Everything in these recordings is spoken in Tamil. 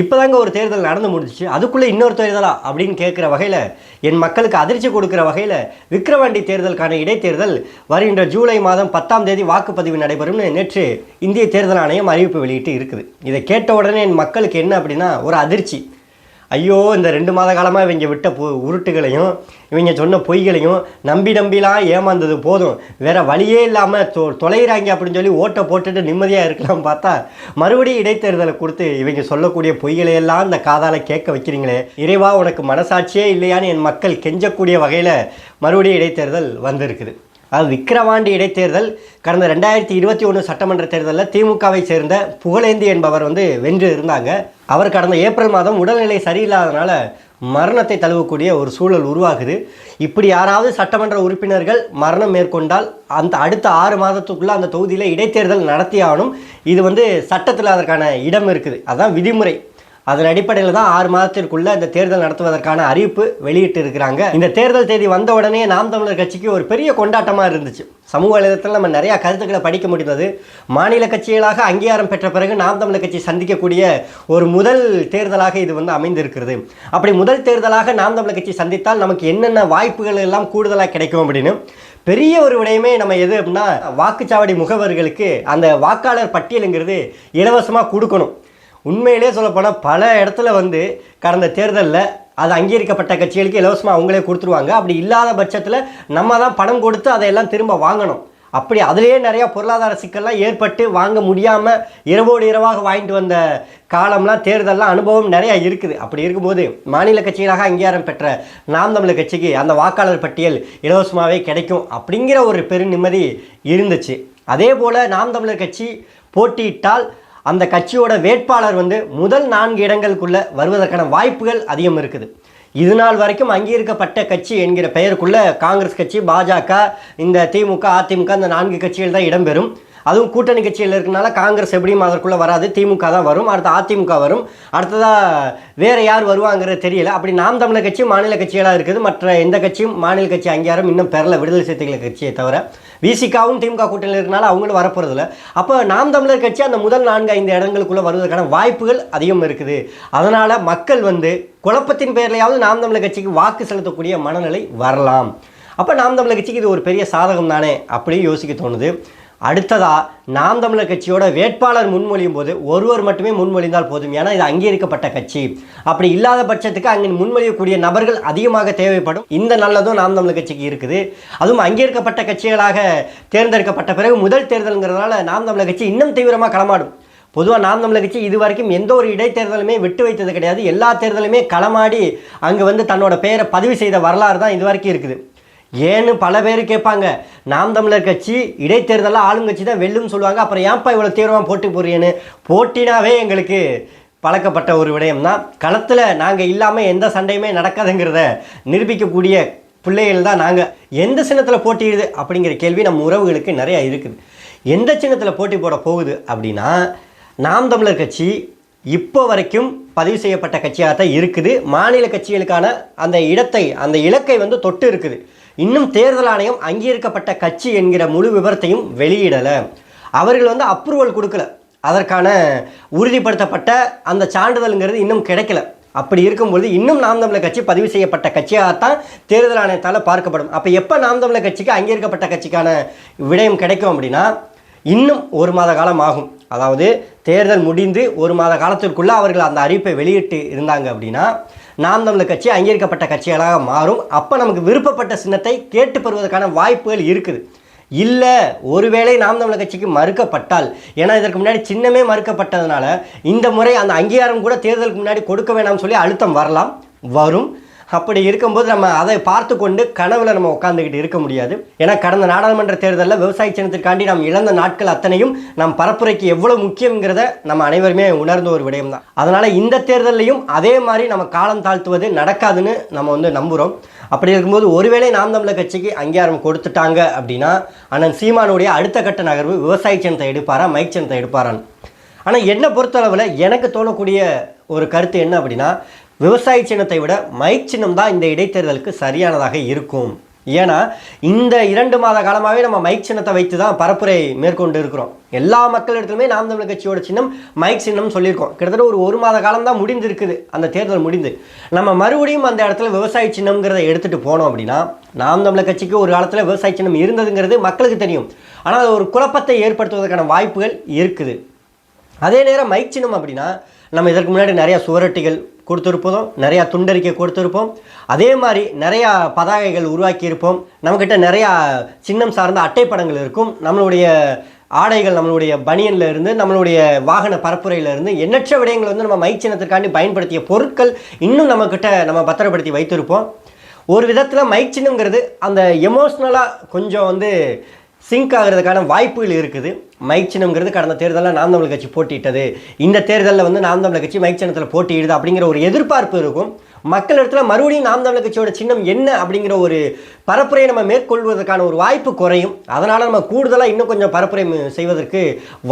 இப்போதாங்க ஒரு தேர்தல் நடந்து முடிஞ்சிச்சு. அதுக்குள்ளே இன்னொரு தேர்தலா? அப்படின்னு கேட்குற வகையில் என் மக்களுக்கு அதிர்ச்சி கொடுக்குற வகையில் விக்கிரவாண்டி தேர்தலுக்கான இடைத்தேர்தல் வருகின்ற ஜூலை மாதம் பத்தாம் தேதி வாக்குப்பதிவு நடைபெறும்னு நேற்று இந்திய தேர்தல் ஆணையம் அறிவிப்பு வெளியிட்டு இருக்குது. இதை கேட்ட உடனே என் மக்களுக்கு என்ன அப்படின்னா ஒரு அதிர்ச்சி. ஐயோ இந்த ரெண்டு மாத காலமாக இவங்க விட்ட பு உருட்டுகளையும் இவங்க சொன்ன பொய்களையும் நம்பி நம்பிலாம் ஏமாந்தது போதும். வேற வழியே இல்லாமல் தொ தொலைகிறாங்க அப்படின்னு சொல்லி ஓட்டை போட்டுட்டு நிம்மதியாக இருக்கலாம் பார்த்தா மறுபடியும் இடைத்தேர்தலை கொடுத்து இவங்க சொல்லக்கூடிய பொய்களை எல்லாம் இந்த காதால் கேட்க வைக்கிறீங்களே. இறைவா உனக்கு மனசாட்சியே இல்லையான்னு என் மக்கள் கெஞ்சக்கூடிய வகையில் மறுபடியும் இடைத்தேர்தல் வந்திருக்குது. அது விக்கிரவாண்டி இடைத்தேர்தல் கடந்த ரெண்டாயிரத்தி இருபத்தி ஒன்று சட்டமன்ற தேர்தலில் திமுகவை சேர்ந்த புகழேந்தி என்பவர் வந்து வென்று இருந்தாங்க. அவர் கடந்த ஏப்ரல் மாதம் உடல்நிலை சரியில்லாதனால மரணத்தை தழுவக்கூடிய ஒரு சூழல் உருவாகுது. இப்படி யாராவது சட்டமன்ற உறுப்பினர்கள் மரணம் மேற்கொண்டால் அந்த அடுத்த ஆறு மாதத்துக்குள்ளே அந்த தொகுதியில் இடைத்தேர்தல் நடத்தியாகணும். இது வந்து சட்டத்தில் அதற்கான இடம் இருக்குது. அதுதான் விதிமுறை. அதன் அடிப்படையில் தான் ஆறு மாதத்திற்குள்ள இந்த தேர்தல் நடத்துவதற்கான அறிவிப்பு வெளியிட்டு இருக்கிறாங்க இந்த தேர்தல் தேதி வந்த உடனே நாம் தமிழர் கட்சிக்கு ஒரு பெரிய கொண்டாட்டமாக இருந்துச்சு. சமூக வலைதளத்தில் நம்ம நிறையா கருத்துக்களை படிக்க முடிந்தது. மாநில கட்சிகளாக அங்கீகாரம் பெற்ற பிறகு நாம் தமிழர் கட்சி சந்திக்கக்கூடிய ஒரு முதல் தேர்தலாக இது வந்து அமைந்திருக்கிறது. அப்படி முதல் தேர்தலாக நாம் தமிழர் கட்சி சந்தித்தால் நமக்கு என்னென்ன வாய்ப்புகள் எல்லாம் கூடுதலாக கிடைக்கும் அப்படின்னு பெரிய ஒரு விடயமே நம்ம எது அப்படின்னா வாக்குச்சாவடி முகவர்களுக்கு அந்த வாக்காளர் பட்டியலுங்கிறது இலவசமாக கொடுக்கணும். உண்மையிலே சொல்லப்போனால் பல இடத்துல வந்து கடந்த தேர்தலில் அது அங்கீகரிக்கப்பட்ட கட்சிகளுக்கு இலவசமாக அவங்களே கொடுத்துருவாங்க. அப்படி இல்லாத பட்சத்தில் நம்ம தான் பணம் கொடுத்து அதையெல்லாம் திரும்ப வாங்கணும். அப்படி அதுலேயே நிறையா பொருளாதார சிக்கல்லாம் ஏற்பட்டு வாங்க முடியாமல் இரவோடு இரவாக வாங்கிட்டு வந்த காலம்லாம் தேர்தல்லாம் அனுபவம் நிறையா இருக்குது. அப்படி இருக்கும்போது மாநில கட்சிகளாக அங்கீகாரம் பெற்ற நாம் தமிழர் கட்சிக்கு அந்த வாக்காளர் பட்டியல் இலவசமாகவே கிடைக்கும் அப்படிங்கிற ஒரு பெரு நிம்மதி இருந்துச்சு. அதே போல் நாம் தமிழர் கட்சி போட்டியிட்டால் அந்த கட்சியோட வேட்பாளர் வந்து முதல் நான்கு இடங்களுக்குள்ளே வருவதற்கான வாய்ப்புகள் அதிகம் இருக்குது. இது நாள் வரைக்கும் அங்கீகரிக்கப்பட்ட கட்சி என்கிற பெயருக்குள்ளே காங்கிரஸ் கட்சி பாஜக இந்த திமுக அதிமுக இந்த நான்கு கட்சிகள் தான் இடம்பெறும். அதுவும் கூட்டணி கட்சியில் இருக்கனால காங்கிரஸ் எப்படியும் அதற்குள்ளே வராது. திமுக தான் வரும். அடுத்து அதிமுக வரும். அடுத்ததாக வேறு யார் வருவாங்கிறது தெரியல. அப்படி நாம் தமிழர் கட்சி மாநில கட்சிகளாக இருக்குது. மற்ற எந்த கட்சியும் மாநில கட்சி அங்கீகாரம் இன்னும் பெறல. விடுதலை சிறுத்தைகள் கட்சியை தவிர. விசிகாவும் திமுக கூட்டணியில் இருக்கனால அவங்களும் வரப்போகிறதில்ல அப்போ நாம் தமிழர் கட்சி அந்த முதல் நான்கு ஐந்து இடங்களுக்குள்ளே வருவதற்கான வாய்ப்புகள் அதிகம் இருக்குது. அதனால் மக்கள் வந்து குழப்பத்தின் பேர்லையாவது நாம் தமிழர் கட்சிக்கு வாக்கு செலுத்தக்கூடிய மனநிலை வரலாம். அப்போ நாம் தமிழர் கட்சிக்கு இது ஒரு பெரிய சாதகம் தானே அப்படியும் யோசிக்க தோணுது. அடுத்ததாக நாம் தமிழர் கட்சியோட வேட்பாளர் முன்மொழியும் போது ஒருவர் மட்டுமே முன்மொழிந்தால் போதும். ஏன்னா இது அங்கீகரிக்கப்பட்ட கட்சி. அப்படி இல்லாத பட்சத்துக்கு அங்கே முன்மொழியக்கூடிய நபர்கள் அதிகமாக தேவைப்படும். இந்த நல்லதும் நாம் தமிழர் கட்சிக்கு இருக்குது. அதுவும் அங்கீகரிக்கப்பட்ட கட்சிகளாக தேர்ந்தெடுக்கப்பட்ட பிறகு முதல் தேர்தலுங்கிறதுனால நாம் தமிழர் கட்சி இன்னும் தீவிரமாக களமாடும். பொதுவாக நாம் தமிழர் கட்சி இது வரைக்கும் எந்த ஒரு இடைத்தேர்தலுமே விட்டு வைத்தது கிடையாது. எல்லா தேர்தலுமே களமாடி அங்கே வந்து தன்னோட பெயரை பதிவு செய்த வரலாறு தான் இது வரைக்கும் இருக்குது. ஏன்னு பல பேர் கேட்பாங்க. நாம் தமிழர் கட்சி இடைத்தேர்தலில் ஆளுங்கட்சி தான் வெல்லும்னு சொல்லுவாங்க. அப்புறம் ஏன்ப்பா இவ்வளோ தீவிரமாக போட்டி போடுறீன்னு போட்டினாவே எங்களுக்கு பழக்கப்பட்ட ஒரு விடயம் தான் களத்தில் நாங்கள் இல்லாமல் எந்த சண்டையுமே நடக்காதுங்கிறத நிரூபிக்கக்கூடிய பிள்ளைகள் தான் நாங்கள் எந்த சின்னத்தில் போட்டியிடுது அப்படிங்கிற கேள்வி நம்ம உறவுகளுக்கு நிறையா இருக்குது. எந்த சின்னத்தில் போட்டி போட போகுது அப்படின்னா நாம் தமிழர் கட்சி இப்போ வரைக்கும் பதிவு செய்யப்பட்ட கட்சியாக தான் இருக்குது. மாநில கட்சிகளுக்கான அந்த இடத்தை அந்த இலக்கை வந்து தொட்டு இருக்குது. இன்னும் தேர்தல் ஆணையம் அங்கீகரிக்கப்பட்ட கட்சி என்கிற முழு விவரத்தையும் வெளியிடலை. அவர்கள் வந்து அப்ரூவல் கொடுக்கல. அதற்கான உறுதிப்படுத்தப்பட்ட அந்த சான்றிதழ்ங்கிறது இன்னும் கிடைக்கல. அப்படி இருக்கும்பொழுது இன்னும் நாம் தமிழர் கட்சி பதிவு செய்யப்பட்ட கட்சியாகத்தான் தேர்தல் ஆணையத்தால் பார்க்கப்படும். அப்போ எப்போ நாம் தமிழர் கட்சிக்கு அங்கீகரிக்கப்பட்ட கட்சிக்கான விடயம் கிடைக்கும் அப்படின்னா இன்னும் ஒரு மாத காலம் ஆகும். அதாவது தேர்தல் முடிந்து ஒரு மாத காலத்திற்குள்ளே அவர்கள் அந்த அறிவிப்பை வெளியிட்டு இருந்தாங்க அப்படின்னா நாம் தமிழர் கட்சி அங்கீகரிக்கப்பட்ட கட்சிகளாக மாறும். அப்போ நமக்கு விருப்பப்பட்ட சின்னத்தை கேட்டு பெறுவதற்கான வாய்ப்புகள் இருக்குது. இல்லை ஒருவேளை நாம் தமிழர் கட்சிக்கு மறுக்கப்பட்டால். ஏன்னா இதற்கு முன்னாடி சின்னமே மறுக்கப்பட்டதுனால இந்த முறை அந்த அங்கீகாரம் கூட தேர்தலுக்கு முன்னாடி கொடுக்க வேணாம்னு சொல்லி அழுத்தம் வரலாம். வரும். அப்படி இருக்கும்போது நம்ம அதை பார்த்து கொண்டு கனவுல நம்ம உட்காந்துக்கிட்டு இருக்க முடியாது. ஏன்னா கடந்த நாடாளுமன்ற தேர்தலில் விவசாய சின்னத்திற்காண்டி நாம் இழந்த நாட்கள் அத்தனையும் நம் பரப்புரைக்கு எவ்வளோ முக்கியங்கிறத நம்ம அனைவருமே உணர்ந்த ஒரு விடயம் தான் அதனால் இந்த தேர்தலையும் அதே மாதிரி நம்ம காலம் தாழ்த்துவது நடக்காதுன்னு நம்ம வந்து நம்புகிறோம் அப்படி இருக்கும்போது ஒருவேளை நாம் தமிழர் கட்சிக்கு அங்கீகாரம் கொடுத்துட்டாங்க அப்படின்னா அண்ணன் சீமானுடைய அடுத்த கட்ட நகர்வு விவசாய சின்னத்தை எடுப்பாரா மைக் சின்னத்தை எடுப்பாரான்னு. ஆனால் என்னை பொறுத்தளவில் எனக்கு தோணக்கூடிய ஒரு கருத்து என்ன அப்படின்னா விவசாய சின்னத்தை விட மைக் சின்னம் தான் இந்த இடைத்தேர்தலுக்கு சரியானதாக இருக்கும். ஏன்னா இந்த இரண்டு மாத காலமாகவே நம்ம மைக் சின்னத்தை வைத்து தான் பரப்புரை மேற்கொண்டு இருக்கிறோம். எல்லா மக்களிடத்துலையுமே நாம் தமிழ் கட்சியோட சின்னம் மைக் சின்னம் சொல்லியிருக்கோம். கிட்டத்தட்ட ஒரு ஒரு மாத காலம் தான் முடிந்திருக்குது. அந்த தேர்தல் முடிந்து. நம்ம மறுபடியும் அந்த இடத்துல விவசாய சின்னம்ங்கிறத எடுத்துகிட்டு போனோம் அப்படின்னா நாம் தமிழர் கட்சிக்கு ஒரு காலத்தில் விவசாய சின்னம் இருந்ததுங்கிறது மக்களுக்கு தெரியும். ஆனால் அது ஒரு குழப்பத்தை ஏற்படுத்துவதற்கான வாய்ப்புகள் இருக்குது. அதே நேரம் மைக் சின்னம் அப்படின்னா நம்ம இதற்கு முன்னாடி நிறையா சுவரொட்டிகள் கொடுத்துருப்போம் நிறையா துண்டறிக்கை கொடுத்துருப்போம். அதே மாதிரி நிறையா பதாகைகள் உருவாக்கியிருப்போம் நம்மக்கிட்ட நிறையா சின்னம் சார்ந்த அட்டைப்படங்கள் இருக்கும். நம்மளுடைய ஆடைகள் நம்மளுடைய பனியனில் இருந்து நம்மளுடைய வாகன பரப்புரையில இருந்து எண்ணற்ற விடயங்கள் வந்து நம்ம மைக் சின்னத்திற்காண்டி பயன்படுத்திய பொருட்கள் இன்னும் நம்மக்கிட்ட நம்ம பத்திரப்படுத்தி வைத்திருப்போம். ஒரு விதத்தில் மைக் சின்னங்கிறது அந்த எமோஷ்னலாக கொஞ்சம் வந்து சிங்க் ஆகிறதுக்கான வாய்ப்புகள் இருக்குது. மைக் சின்னம்ங்கிறது கடந்த தேர்தலில் நாம் தமிழ் கட்சி போட்டியிட்டது. இந்த தேர்தலில் வந்து நாம் தமிழ் கட்சி மைக் சின்னத்தில் போட்டியிடுது அப்படிங்கிற ஒரு எதிர்பார்ப்பு இருக்கும். மக்கள் இடத்துல மறுபடியும் நாம் தமிழ் கட்சியோட சின்னம் என்ன அப்படிங்கிற ஒரு பரப்புரையை நம்ம மேற்கொள்வதற்கான ஒரு வாய்ப்பு குறையும். அதனால் நம்ம கூடுதலாக இன்னும் கொஞ்சம் பரப்புரை செய்வதற்கு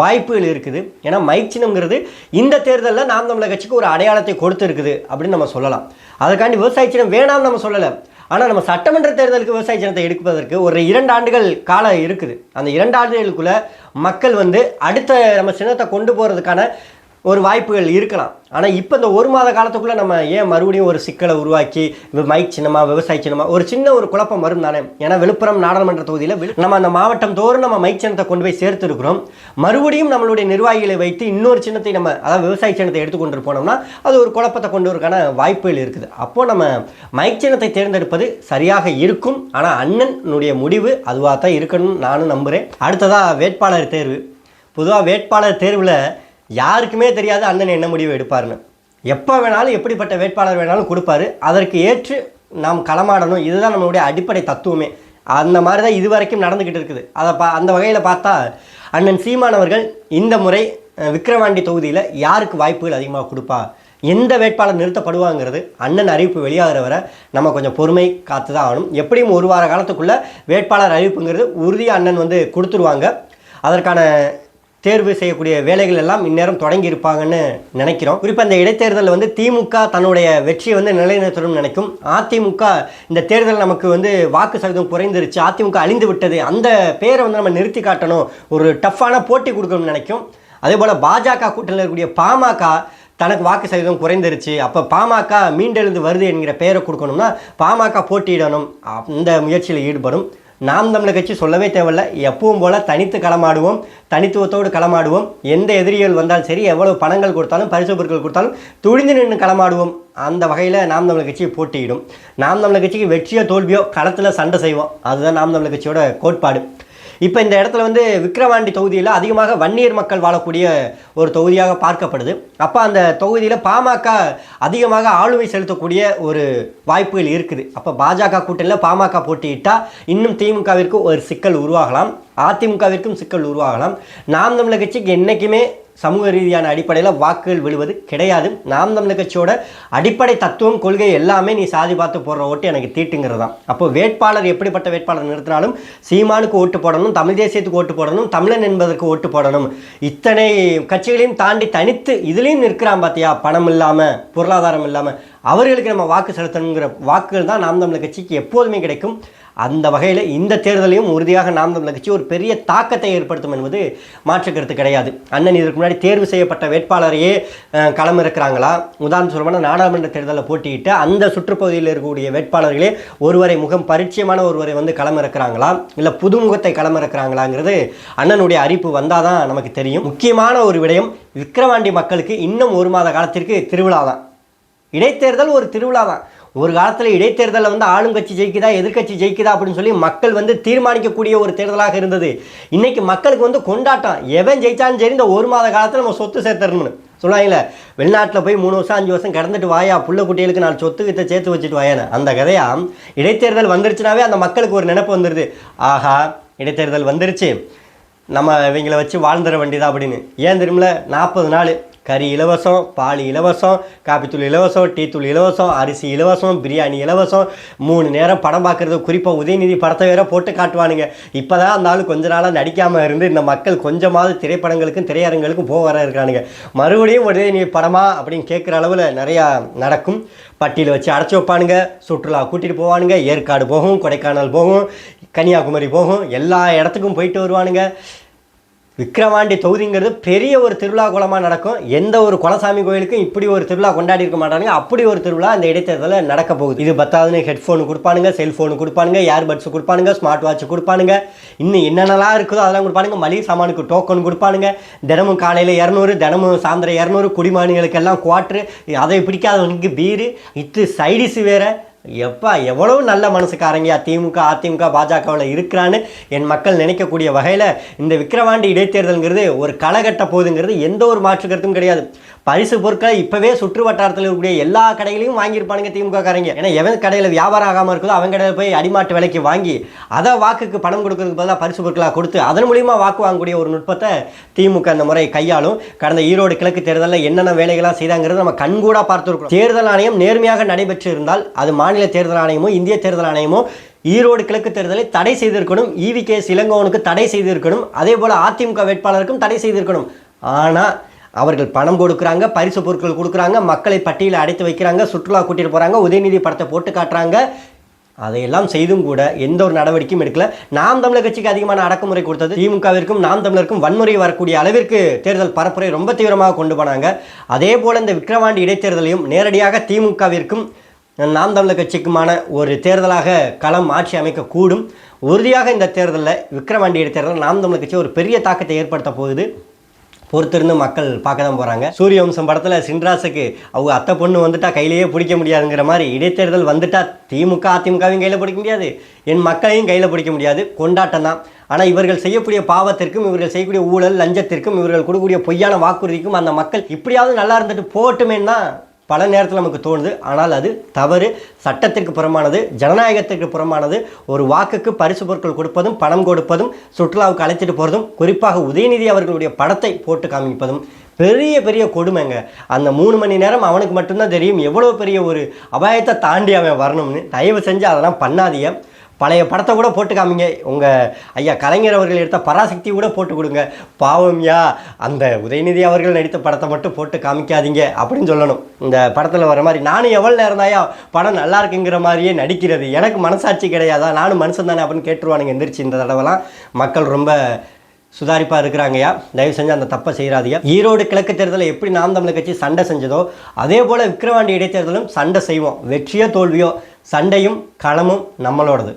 வாய்ப்புகள் இருக்குது. ஏன்னா மைக் சின்னம்ங்கிறது இந்த தேர்தலில் நாம் தமிழர் கட்சிக்கு ஒரு அடையாளத்தை கொடுத்துருக்குது அப்படின்னு நம்ம சொல்லலாம். அதுக்காண்டி விவசாய சின்னம் வேணாம்னு நம்ம சொல்லலை. ஆனால் நம்ம சட்டமன்ற தேர்தலுக்கு விவசாய சின்னத்தை எடுப்பதற்கு ஒரு இரண்டு ஆண்டுகள் காலம் இருக்குது. அந்த இரண்டு ஆண்டுகளுக்குள்ளே மக்கள் வந்து அடுத்த நம்ம சின்னத்தை கொண்டு போகிறதுக்கான ஒரு வாய்ப்புகள் இருக்கலாம். ஆனால் இப்போ இந்த ஒரு மாத காலத்துக்குள்ளே நம்ம ஏன் மறுபடியும் ஒரு சிக்கலை உருவாக்கி மைக் சின்னமா விவசாய சின்னமா ஒரு சின்ன ஒரு குழப்பம் வரும் தானே? ஏன்னா விழுப்புரம் நாடாளுமன்ற தொகுதியில் நம்ம அந்த மாவட்டம் தோறும் நம்ம மைக் சின்னத்தை கொண்டு போய் சேர்த்துருக்கிறோம். மறுபடியும் நம்மளுடைய நிர்வாகிகளை வைத்து இன்னொரு சின்னத்தை நம்ம அதாவது விவசாய சின்னத்தை எடுத்துக்கொண்டு போனோம்னா அது ஒரு குழப்பத்தை கொண்டு வரக்கான வாய்ப்புகள் இருக்குது. அப்போது நம்ம மைக் சின்னத்தை தேர்ந்தெடுப்பது சரியாக இருக்கும். ஆனால் அண்ணனுடைய முடிவு அதுவாக தான் இருக்கணும்னு நானும் நம்புகிறேன் அடுத்ததாக வேட்பாளர் தேர்வு. பொதுவாக வேட்பாளர் தேர்வில் யாருக்குமே தெரியாது அண்ணன் என்ன முடிவு எடுப்பாருன்னு. எப்போ வேணாலும் எப்படிப்பட்ட வேட்பாளர் வேணாலும் கொடுப்பாரு. அதற்கு ஏற்று நாம் களமாடணும். இதுதான் நம்மளுடைய அடிப்படை தத்துவமே. அந்த மாதிரி தான் இது வரைக்கும் நடந்துக்கிட்டு இருக்குது. அதை பா அந்த வகையில் பார்த்தா அண்ணன் சீமான் அவர்கள் இந்த முறை விக்ரவாண்டி தொகுதியில் யாருக்கு வாய்ப்புகள் அதிகமாக கொடுப்பா? எந்த வேட்பாளர் நிறுத்தப்படுவாங்கிறது அண்ணன் அறிவிப்பு வெளியாகிற வரை நம்ம கொஞ்சம் பொறுமை காத்து தான் ஆகணும். எப்படியும் ஒரு வார காலத்துக்குள்ளே வேட்பாளர் அறிவிப்புங்கிறது உறுதியாக அண்ணன் வந்து கொடுத்துருவாங்க. அதற்கான தேர்வு செய்யக்கூடிய வேலைகள் எல்லாம் இந்நேரம் தொடங்கி இருப்பாங்கன்னு நினைக்கிறோம். குறிப்பாக இந்த இடைத்தேர்தலில் வந்து திமுக தன்னுடைய வெற்றியை வந்து நிலைநிறுத்தணும்னு நினைக்கும். அதிமுக இந்த தேர்தல் நமக்கு வந்து வாக்கு சதவீதம் குறைந்துருச்சு. அதிமுக அழிந்து விட்டது. அந்த பேரை வந்து நம்ம நிறுத்தி காட்டணும். ஒரு டஃப்பான போட்டி கொடுக்கணும்னு நினைக்கும். அதே போல் பாஜக கூட்டணியில் இருக்கக்கூடிய பாமக தனக்கு வாக்கு சதவீதம் குறைந்துருச்சு. அப்போ பாமக மீண்டெழுந்து வருது என்கிற பெயரை கொடுக்கணும்னா பாமக போட்டியிடணும். அந்த முயற்சியில் ஈடுபடும். நாம் தமிழர் கட்சி சொல்லவே தேவையில்ல. எப்பவும் போல் தனித்து களமாடுவோம். தனித்துவத்தோடு களமாடுவோம். எந்த எதிரிகள் வந்தாலும் சரி எவ்வளோ பணங்கள் கொடுத்தாலும் பரிசு பொருட்கள் கொடுத்தாலும் துணிந்து நின்று களமாடுவோம். அந்த வகையில் நாம் தமிழர் கட்சி போட்டியிடும். நாம் தமிழர் கட்சிக்கு வெற்றியோ தோல்வியோ களத்தில் சண்டை செய்வோம். அதுதான் நாம் தமிழர் கட்சியோட கோட்பாடு. இப்போ இந்த இடத்துல வந்து விக்கிரவாண்டி தொகுதியில் அதிகமாக வன்னியர் மக்கள் வாழக்கூடிய ஒரு தொகுதியாக பார்க்கப்படுது. அப்போ அந்த தொகுதியில் பாமக அதிகமாக ஆளுமை செலுத்தக்கூடிய ஒரு வாய்ப்புகள் இருக்குது. அப்போ பாஜக கூட்டணியில் பாமக போட்டியிட்டால் இன்னும் திமுகவிற்கு ஒரு சிக்கல் உருவாகலாம். அதிமுகவிற்கும் சிக்கல் உருவாகலாம். நாம் தமிழக கட்சிக்கு என்றைக்குமே சமூக ரீதியான அடிப்படையில் வாக்குகள் விழுவது கிடையாது. நாம் தமிழ் கட்சியோட அடிப்படை தத்துவம் கொள்கை எல்லாமே நீ சாதி பார்த்து போடுற ஓட்டு எனக்கு தீட்டுங்கிறது. தான் அப்போ வேட்பாளர் எப்படிப்பட்ட வேட்பாளர் நிறுத்தினாலும் சீமானுக்கு ஓட்டு போடணும் தமிழ் தேசியத்துக்கு ஓட்டு போடணும் தமிழன் என்பதற்கு ஓட்டு போடணும். இத்தனை கட்சிகளையும் தாண்டி தனித்து இதுலேயும் நிற்கிறான் பார்த்தியா பணம் இல்லாமல் பொருளாதாரம் இல்லாமல் அவர்களுக்கு நம்ம வாக்கு செலுத்தணுங்கிற வாக்குகள் தான் நாம் தமிழர் கட்சிக்கு எப்போதுமே கிடைக்கும். அந்த வகையில் இந்த தேர்தலையும் உறுதியாக நாம் தமிழர் கட்சி ஒரு பெரிய தாக்கத்தை ஏற்படுத்தும் என்பது மாற்று கருத்து கிடையாது. அண்ணன் இதற்கு முன்னாடி தேர்வு செய்யப்பட்ட வேட்பாளரையே களம் இருக்கிறாங்களா உதாரணம் சொல்லப்போனால் நாடாளுமன்ற தேர்தலில் போட்டியிட்டு அந்த சுற்றுப்பகுதியில் இருக்கக்கூடிய வேட்பாளர்களே ஒருவரை முகம் பரிச்சயமான ஒருவரை வந்து களம் இருக்கிறாங்களா இல்லை புதுமுகத்தை களம் இருக்கிறாங்களாங்கிறது அண்ணனுடைய அறிப்பு வந்தால் தான் நமக்கு தெரியும். முக்கியமான ஒரு விடயம் விக்கிரவாண்டி மக்களுக்கு இன்னும் ஒரு மாத காலத்திற்கு திருவிழா தான் இடைத்தேர்தல் ஒரு திருவிழா தான் ஒரு காலத்தில் இடைத்தேர்தலில் வந்து ஆளுங்கட்சி ஜெயிக்குதா எதிர்கட்சி ஜெயிக்குதா அப்படின்னு சொல்லி மக்கள் வந்து தீர்மானிக்கக்கூடிய ஒரு தேர்தலாக இருந்தது. இன்னைக்கு மக்களுக்கு வந்து கொண்டாட்டம். எவன் ஜெயித்தாலும் சரி இந்த ஒரு மாத காலத்தில் நம்ம சொத்து சேர்த்துறணும்னு. சொல்லுவாங்களே வெளிநாட்டில் போய் மூணு வருஷம் அஞ்சு வருஷம் கடந்துட்டு வாயா புள்ள குட்டிகளுக்கு நான் சொத்து கிட்ட சேர்த்து வச்சுட்டு வாயானே அந்த கதையா இடைத்தேர்தல் வந்துருச்சுனாவே அந்த மக்களுக்கு ஒரு நினைப்பு வந்துடுது ஆஹா இடைத்தேர்தல் வந்துருச்சு. நம்ம இவங்களை வச்சு வாழ்ந்துட வேண்டியதா அப்படின்னு. ஏன் தெரியுமில நாற்பது நாள் கறி இலவசம் பால் இலவசம் காப்பித்தூள் இலவசம் டீத்தூள் இலவசம் அரிசி இலவசம் பிரியாணி இலவசம். மூணு நேரம் படம் பார்க்குறது குறிப்பாக உதயநிதி படத்தை வேற போட்டு காட்டுவானுங்க. இப்போ தான் அந்த ஆள் கொஞ்ச நாளாக நடிக்காமல் இருந்து இந்த மக்கள் கொஞ்சமாவது திரைப்படங்களுக்கும் திரையரங்களுக்கும் போக வர இருக்கானுங்க. மறுபடியும் உதயநிதி படமா அப்படின்னு கேட்குற அளவில் நிறையா நடக்கும். பட்டியில் வச்சு அடைச்சி வைப்பானுங்க. சுற்றுலா கூட்டிகிட்டு போவானுங்க. ஏற்காடு போகும் கொடைக்கானல் போகும் கன்னியாகுமரி போகும். எல்லா இடத்துக்கும் போயிட்டு வருவானுங்க. விக்கிரவாண்டி தொகுதிங்கிறது பெரிய ஒரு திருவிழா குளமாக நடக்கும். எந்த ஒரு குலசாமி கோயிலுக்கும் இப்படி ஒரு திருவிழா கொண்டாடி இருக்க மாட்டானுங்க. அப்படி ஒரு திருவிழா அந்த இடைத்தேர்தலில் நடக்க போகுது. இது பத்தாவதுன்னு ஹெட்ஃபோனு கொடுப்பானுங்க செல்ஃபோனு கொடுப்பானுங்க ஏர்பட்ஸ் கொடுப்பானுங்க ஸ்மார்ட் வாட்ச் கொடுப்பானுங்க. இன்னும் என்னென்னலாம் இருக்குதோ அதெல்லாம் கொடுப்பானுங்க. மளிகை சாமானுக்கு டோக்கன் கொடுப்பானுங்க. தினமும் காலையில் இரநூறு தினமும் சாயந்தரம் இரநூறு குடிமானிகளுக்கெல்லாம் குவாட்ரு அதை பிடிக்காதவனுக்கு பீரு இது சைடிஸ் வேறு. எப்பா எவ்வளவு நல்ல மனசுக்காரங்க திமுக அதிமுக பாஜகவில் இருக்கிறான்னு என் மக்கள் நினைக்கக்கூடிய வகையில் இந்த விக்கிரவாண்டி இடைத்தேர்தல்ங்கிறது ஒரு களகட்ட போதுங்கிறது எந்த ஒரு மாற்று கருத்தும் கிடையாது. பரிசு பொருட்களை இப்போவே சுற்று வட்டாரத்தில் இருக்கக்கூடிய எல்லா கடைகளையும் வாங்கியிருப்பானுங்க திமுக காரங்க ஏன்னா எவன் கடையில் வியாபாரம் ஆகாமல் இருக்குதோ அவன் கடையில் போய் அடிமாட்டு விலைக்கு வாங்கி அதை வாக்குக்கு பணம் கொடுக்கறதுக்கு பதிலாக பரிசு பொருட்களாக கொடுத்து அதன் மூலியமாக வாக்கு வாங்கக்கூடிய ஒரு நுட்பத்தை திமுக அந்த முறை கையாளும். கடந்த ஈரோடு கிழக்கு தேர்தலில் என்னென்ன வேலைகளாக செய்தாங்கிறது நம்ம கண்கூடாக பார்த்துருக்கோம் தேர்தல் ஆணையம் நேர்மையாக நடைபெற்று இருந்தால் அது மாநில தேர்தல் ஆணையமும் இந்திய தேர்தல் ஆணையமும் ஈரோடு கிழக்கு தேர்தலை தடை செய்திருக்கணும். இவி கே இளங்கோவனுக்கு தடை செய்திருக்கணும். அதே போல் அதிமுக வேட்பாளருக்கும் தடை செய்திருக்கணும். ஆனால் அவர்கள் பணம் கொடுக்குறாங்க பரிசு பொருட்கள் கொடுக்குறாங்க மக்களை பட்டியலில் அடைத்து வைக்கிறாங்க சுற்றுலா கூட்டிகிட்டு போகிறாங்க உதயநிதி படத்தை போட்டு காட்டுறாங்க. அதையெல்லாம் செய்தும் கூட எந்த ஒரு நடவடிக்கையும் எடுக்கல. நாம் தமிழர் கட்சிக்கு அதிகமான அடக்குமுறை கொடுத்தது திமுகவிற்கும் நாம் தமிழருக்கும் வன்முறை வரக்கூடிய அளவிற்கு தேர்தல் பரப்புரை ரொம்ப தீவிரமாக கொண்டு போனாங்க. அதே போல் இந்த விக்கிரவாண்டி இடைத்தேர்தலையும் நேரடியாக திமுகவிற்கும் நாம் தமிழர் கட்சிக்குமான ஒரு தேர்தலாக களம் ஆட்சி அமைக்கக்கூடும் உறுதியாக இந்த தேர்தலில் விக்கிரவாண்டி இடைத்தேர்தல் நாம் தமிழர் கட்சி ஒரு பெரிய தாக்கத்தை ஏற்படுத்த போகுது. பொறுத்திருந்து மக்கள் பார்க்க தான் போகிறாங்க சூரிய வம்சம் படத்தில் சின்ராசுக்கு அவங்க அத்தை பொண்ணு வந்துட்டா கையிலேயே பிடிக்க முடியாதுங்கிற மாதிரி இடைத்தேர்தல் வந்துட்டா திமுக அதிமுகவையும் கையில் பிடிக்க முடியாது. என் மக்களையும் கையில் பிடிக்க முடியாது. கொண்டாட்டம் தான். ஆனால் இவர்கள் செய்யக்கூடிய பாவத்திற்கும் இவர்கள் செய்யக்கூடிய ஊழல் லஞ்சத்திற்கும் இவர்கள் கொடுக்கக்கூடிய பொய்யான வாக்குறுதிக்கும் அந்த மக்கள் இப்படியாவது நல்லா இருந்துட்டு போட்டுமேன்னா பல நேரத்தில் நமக்கு தோணுது. ஆனால் அது தவறு. சட்டத்திற்கு புறமானது ஜனநாயகத்திற்கு புறமானது ஒரு வாக்குக்கு பரிசு பொருட்கள் கொடுப்பதும் பணம் கொடுப்பதும் சுற்றுலாவுக்கு அழைச்சிட்டு போகிறதும் குறிப்பாக உதயநிதி அவர்களுடைய படத்தை போட்டு காமிப்பதும் பெரிய பெரிய கொடுமைங்க. அந்த மூணு மணி நேரம் அவனுக்கு மட்டும்தான் தெரியும். எவ்வளோ பெரிய ஒரு அபாயத்தை தாண்டி அவன் வரணும்னு. தயவு செஞ்சு அதெல்லாம் பண்ணாதீங்க. பழைய படத்தை கூட போட்டு காமிங்க உங்கள் ஐயா கலைஞர் அவர்கள் எடுத்த பராசக்தி கூட போட்டு கொடுங்க. பாவம்யா அந்த உதயநிதி அவர்கள் நடித்த படத்தை மட்டும் போட்டு காமிக்காதீங்க அப்படின்னு சொல்லணும். இந்த படத்தில் வர மாதிரி நானும் எவ்வளோ நேரம் தாயா படம் நல்லா இருக்குங்கிற மாதிரியே நடிக்கிறது. எனக்கு மனசாட்சி கிடையாதா? நானும் மனுஷன் தானே அப்படின்னு கேட்டுருவானுங்க எந்திரிச்சு இந்த தடவைலாம். மக்கள் ரொம்ப சுதாரிப்பாக இருக்கிறாங்கய்யா தயவு செஞ்சு அந்த தப்பை செய்கிறாதியா ஈரோடு கிழக்கு தேர்தலில் எப்படி நாம் தமிழர் கட்சி சண்டை செஞ்சதோ அதே போல் விக்கிரவாண்டி இடைத்தேர்தலும் சண்டை செய்வோம். வெற்றியோ தோல்வியோ சண்டையும் களமும் நம்மளோடது.